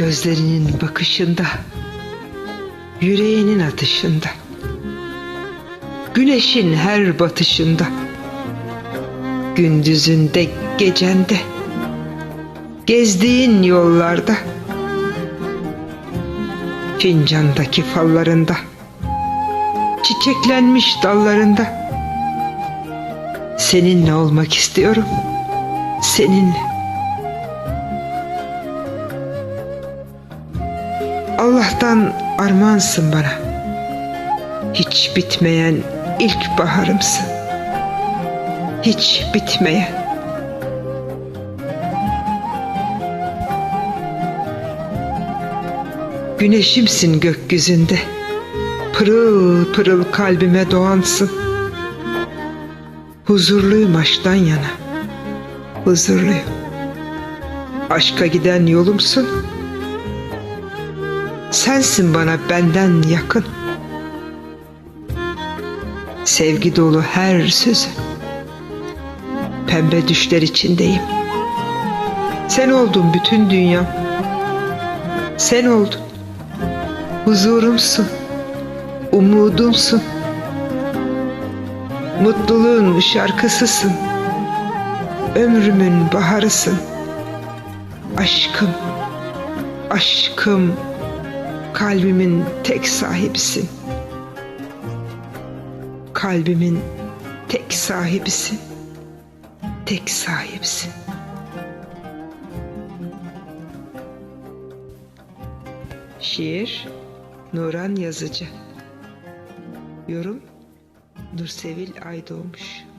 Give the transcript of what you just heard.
Gözlerinin bakışında, yüreğinin atışında, güneşin her batışında, gündüzünde, gecende, gezdiğin yollarda, fincandaki fallarında, çiçeklenmiş dallarında, seninle olmak istiyorum, seninle. Allah'tan armağansın bana. Hiç bitmeyen ilk baharımsın. Hiç bitmeyen. Güneşimsin gökyüzünde. Pırıl pırıl kalbime doğansın. Huzurluyum aşktan yana. Huzurluyum. Aşka giden yolumsun. Sensin bana benden yakın. Sevgi dolu her sözü. Pembe düşler içindeyim. Sen oldun bütün dünyam. Sen oldun. Huzurumsun. Umudumsun. Mutluluğun şarkısısın. Ömrümün baharısın. Aşkım. Aşkım kalbimin tek sahibisin. Kalbimin tek sahibisin. Tek sahibisin. Şiir Nuran Yazıcı Yorum Nursevil Aydoğmuş